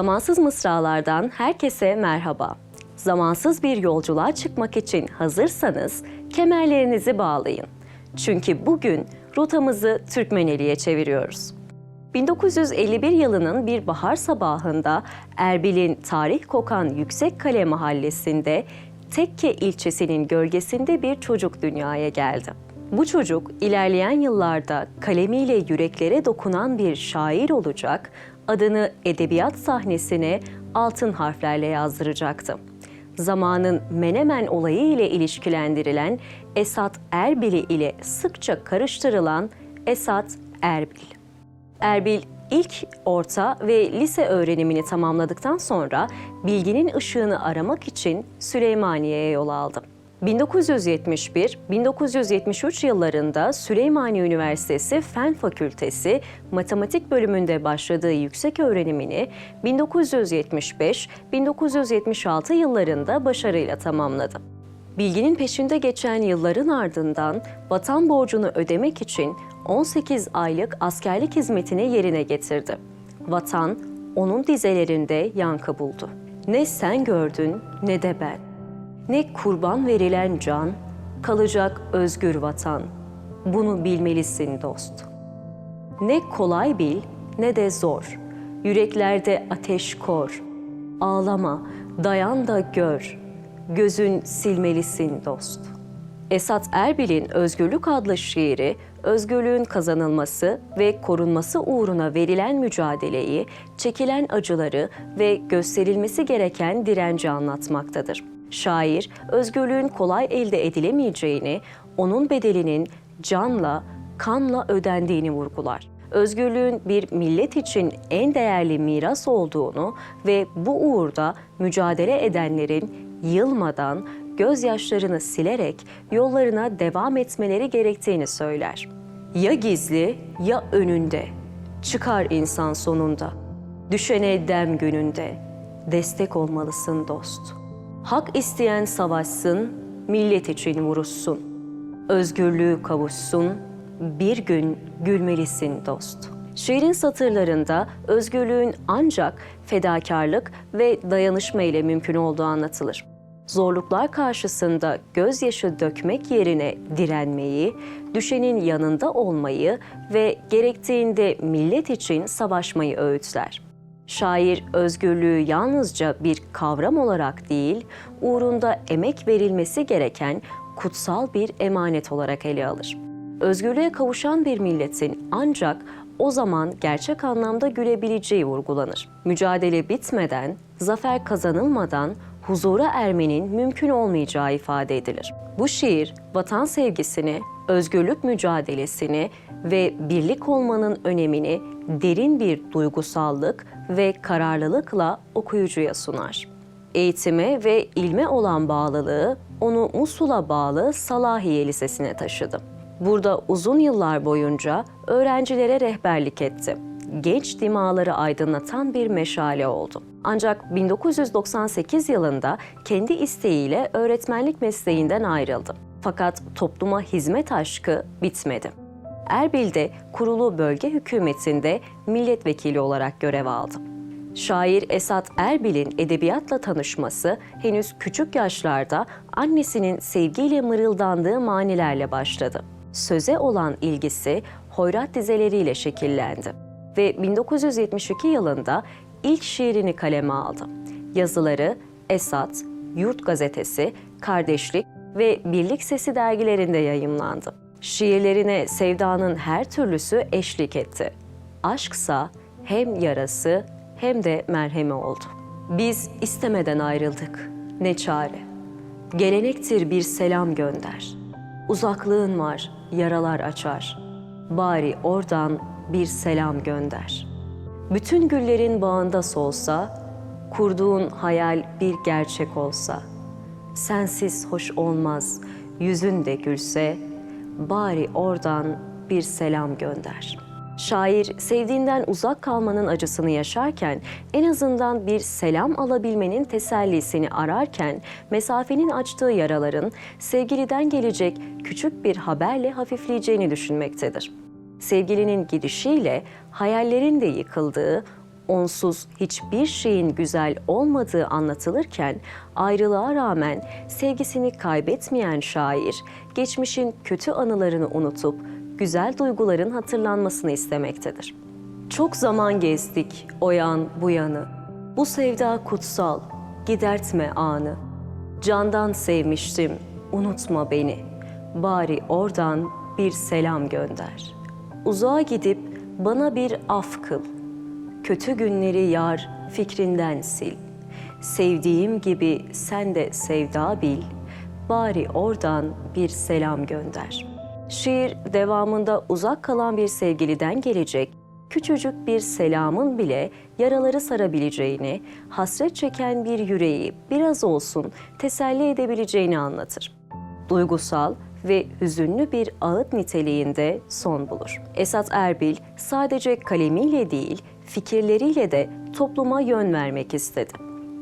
Zamansız mısralardan herkese merhaba. Zamansız bir yolculuğa çıkmak için hazırsanız kemerlerinizi bağlayın. Çünkü bugün rotamızı Türkmeneli'ye çeviriyoruz. 1951 yılının bir bahar sabahında Erbil'in tarih kokan Yüksekkale mahallesinde Tekke ilçesinin gölgesinde bir çocuk dünyaya geldi. Bu çocuk ilerleyen yıllarda kalemiyle yüreklere dokunan bir şair olacak, adını edebiyat sahnesine altın harflerle yazdıracaktı. Zamanın Menemen olayı ile ilişkilendirilen Esat Erbili ile sıkça karıştırılan Esat Erbil. Erbil ilk orta ve lise öğrenimini tamamladıktan sonra bilginin ışığını aramak için Süleymaniye'ye yol aldı. 1971-1973 yıllarında Süleymaniye Üniversitesi Fen Fakültesi Matematik bölümünde başladığı yüksek öğrenimini 1975-1976 yıllarında başarıyla tamamladı. Bilginin peşinde geçen yılların ardından vatan borcunu ödemek için 18 aylık askerlik hizmetini yerine getirdi. Vatan onun dizelerinde yankı buldu. Ne sen gördün ne de ben. Ne kurban verilen can, kalacak özgür vatan. Bunu bilmelisin dost. Ne kolay bil ne de zor. Yüreklerde ateş kor. Ağlama, dayan da gör. Gözün silmelisin dost. Esat Erbil'in Özgürlük adlı şiiri, özgürlüğün kazanılması ve korunması uğruna verilen mücadeleyi, çekilen acıları ve gösterilmesi gereken direnci anlatmaktadır. Şair, özgürlüğün kolay elde edilemeyeceğini, onun bedelinin canla, kanla ödendiğini vurgular. Özgürlüğün bir millet için en değerli miras olduğunu ve bu uğurda mücadele edenlerin yılmadan, gözyaşlarını silerek yollarına devam etmeleri gerektiğini söyler. Ya gizli ya önünde, çıkar insan sonunda. Düşene dem gününde, destek olmalısın dost. Hak isteyen savaşsın, millet için vuruşsun. Özgürlüğü kavuşsun, bir gün gülmelisin dost. Şiirin satırlarında özgürlüğün ancak fedakarlık ve dayanışma ile mümkün olduğu anlatılır zorluklar karşısında gözyaşı dökmek yerine direnmeyi, düşenin yanında olmayı ve gerektiğinde millet için savaşmayı öğütler. Şair özgürlüğü yalnızca bir kavram olarak değil, uğrunda emek verilmesi gereken kutsal bir emanet olarak ele alır. Özgürlüğe kavuşan bir milletin ancak o zaman gerçek anlamda gülebileceği vurgulanır. Mücadele bitmeden, zafer kazanılmadan huzura ermenin mümkün olmayacağı ifade edilir. Bu şiir vatan sevgisini, özgürlük mücadelesini ve birlik olmanın önemini derin bir duygusallık ve kararlılıkla okuyucuya sunar. Eğitime ve ilme olan bağlılığı onu Musul'a bağlı Salahiye Lisesi'ne taşıdı. Burada uzun yıllar boyunca öğrencilere rehberlik etti genç dimaları aydınlatan bir meşale oldu. Ancak 1998 yılında kendi isteğiyle öğretmenlik mesleğinden ayrıldı. Fakat topluma hizmet aşkı bitmedi. Erbil'de kurulu bölge hükümetinde milletvekili olarak görev aldı. Şair Esat Erbil'in edebiyatla tanışması henüz küçük yaşlarda annesinin sevgiyle mırıldandığı manilerle başladı. Söze olan ilgisi hoyrat dizeleriyle şekillendi ve 1972 yılında ilk şiirini kaleme aldı. Yazıları Esat, Yurt Gazetesi, Kardeşlik ve Birlik Sesi dergilerinde yayımlandı. Şiirlerine sevdanın her türlüsü eşlik etti. Aşksa hem yarası hem de merhemi oldu. Biz istemeden ayrıldık. Ne çare. Gelenektir bir selam gönder. Uzaklığın var, yaralar açar. Bari oradan bir selam gönder. Bütün güllerin bağında solsa, kurduğun hayal bir gerçek olsa, sensiz hoş olmaz, yüzün de gülse, bari oradan bir selam gönder. Şair sevdiğinden uzak kalmanın acısını yaşarken en azından bir selam alabilmenin tesellisini ararken mesafenin açtığı yaraların sevgiliden gelecek küçük bir haberle hafifleyeceğini düşünmektedir sevgilinin gidişiyle hayallerin de yıkıldığı, onsuz hiçbir şeyin güzel olmadığı anlatılırken ayrılığa rağmen sevgisini kaybetmeyen şair, geçmişin kötü anılarını unutup güzel duyguların hatırlanmasını istemektedir. Çok zaman gezdik o yan bu yanı. Bu sevda kutsal, gidertme anı. Candan sevmiştim, unutma beni. Bari oradan bir selam gönder. Uzağa gidip bana bir af kıl. Kötü günleri yar fikrinden sil. Sevdiğim gibi sen de sevda bil. Bari oradan bir selam gönder. Şiir devamında uzak kalan bir sevgiliden gelecek küçücük bir selamın bile yaraları sarabileceğini, hasret çeken bir yüreği biraz olsun teselli edebileceğini anlatır. Duygusal ve hüzünlü bir ağıt niteliğinde son bulur. Esat Erbil sadece kalemiyle değil, fikirleriyle de topluma yön vermek istedi.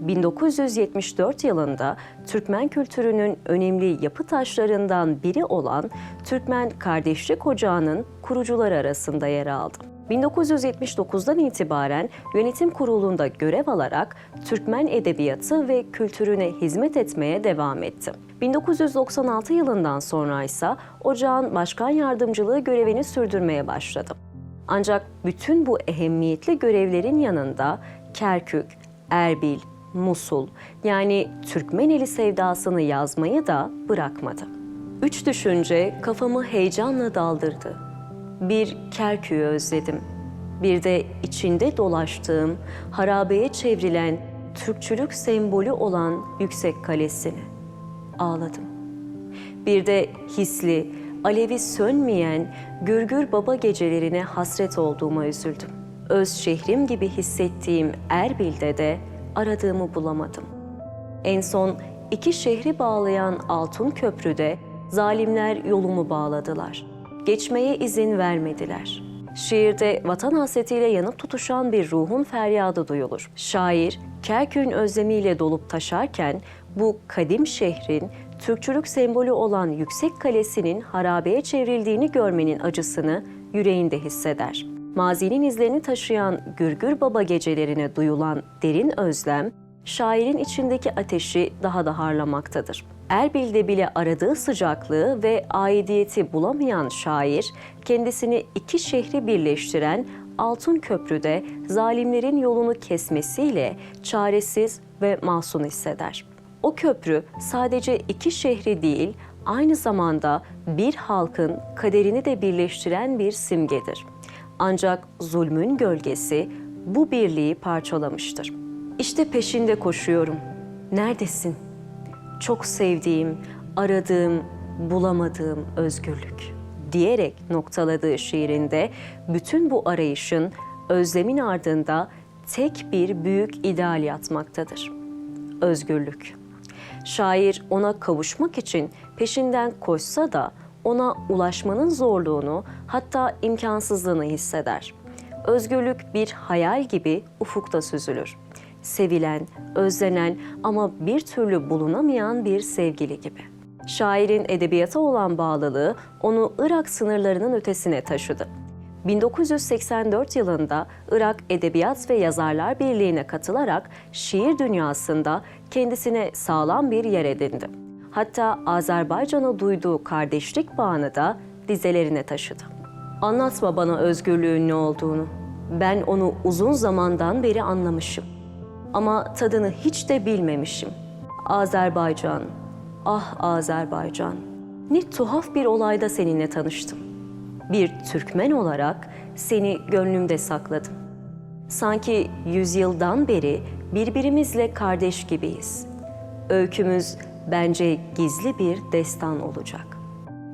1974 yılında Türkmen kültürünün önemli yapı taşlarından biri olan Türkmen Kardeşlik Ocağı'nın kurucuları arasında yer aldı. 1979'dan itibaren yönetim kurulunda görev alarak Türkmen edebiyatı ve kültürüne hizmet etmeye devam etti. 1996 yılından sonra ise ocağın başkan yardımcılığı görevini sürdürmeye başladı. Ancak bütün bu ehemmiyetli görevlerin yanında Kerkük, Erbil, Musul yani Türkmeneli sevdasını yazmayı da bırakmadı. Üç düşünce kafamı heyecanla daldırdı. Bir Kerkük'ü özledim. Bir de içinde dolaştığım, harabeye çevrilen, Türkçülük sembolü olan Yüksek Kalesi'ni. Ağladım. Bir de hisli, alevi sönmeyen Gürgür Baba gecelerine hasret olduğuma üzüldüm. Öz şehrim gibi hissettiğim Erbil'de de aradığımı bulamadım. En son iki şehri bağlayan Altın Köprü'de zalimler yolumu bağladılar. Geçmeye izin vermediler. Şiirde vatan hasretiyle yanıp tutuşan bir ruhun feryadı duyulur. Şair, Kerkük'ün özlemiyle dolup taşarken bu kadim şehrin Türkçülük sembolü olan Yüksek Kalesi'nin harabeye çevrildiğini görmenin acısını yüreğinde hisseder. Mazinin izlerini taşıyan Gürgür Baba gecelerine duyulan derin özlem, şairin içindeki ateşi daha da harlamaktadır. Erbil'de bile aradığı sıcaklığı ve aidiyeti bulamayan şair, kendisini iki şehri birleştiren Altın Köprü'de zalimlerin yolunu kesmesiyle çaresiz ve masum hisseder. O köprü sadece iki şehri değil, aynı zamanda bir halkın kaderini de birleştiren bir simgedir. Ancak zulmün gölgesi bu birliği parçalamıştır. İşte peşinde koşuyorum. Neredesin? Çok sevdiğim, aradığım, bulamadığım özgürlük diyerek noktaladığı şiirinde bütün bu arayışın özlemin ardında tek bir büyük ideal yatmaktadır. Özgürlük. Şair ona kavuşmak için peşinden koşsa da ona ulaşmanın zorluğunu hatta imkansızlığını hisseder. Özgürlük bir hayal gibi ufukta süzülür. Sevilen, özlenen ama bir türlü bulunamayan bir sevgili gibi. Şairin edebiyata olan bağlılığı onu Irak sınırlarının ötesine taşıdı. 1984 yılında Irak Edebiyat ve Yazarlar Birliği'ne katılarak şiir dünyasında kendisine sağlam bir yer edindi. Hatta Azerbaycan'a duyduğu kardeşlik bağını da dizelerine taşıdı. Anlatma bana özgürlüğün ne olduğunu. Ben onu uzun zamandan beri anlamışım. Ama tadını hiç de bilmemişim. Azerbaycan, ah Azerbaycan. Ne tuhaf bir olayda seninle tanıştım. Bir Türkmen olarak seni gönlümde sakladım. Sanki yüzyıldan beri birbirimizle kardeş gibiyiz. Öykümüz bence gizli bir destan olacak.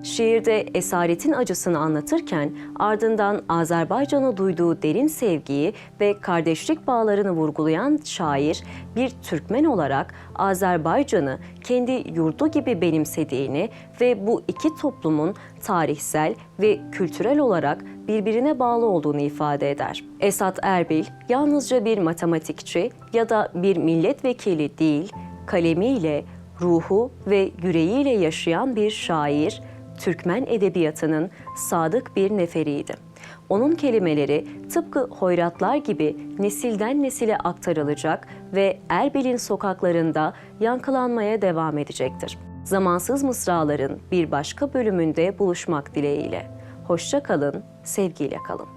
Şiirde esaretin acısını anlatırken ardından Azerbaycan'a duyduğu derin sevgiyi ve kardeşlik bağlarını vurgulayan şair bir Türkmen olarak Azerbaycan'ı kendi yurdu gibi benimsediğini ve bu iki toplumun tarihsel ve kültürel olarak birbirine bağlı olduğunu ifade eder. Esat Erbil yalnızca bir matematikçi ya da bir milletvekili değil, kalemiyle, ruhu ve yüreğiyle yaşayan bir şair, Türkmen edebiyatının sadık bir neferiydi. onun kelimeleri tıpkı hoyratlar gibi nesilden nesile aktarılacak ve Erbil'in sokaklarında yankılanmaya devam edecektir. Zamansız mısraların bir başka bölümünde buluşmak dileğiyle. Hoşça kalın, sevgiyle kalın.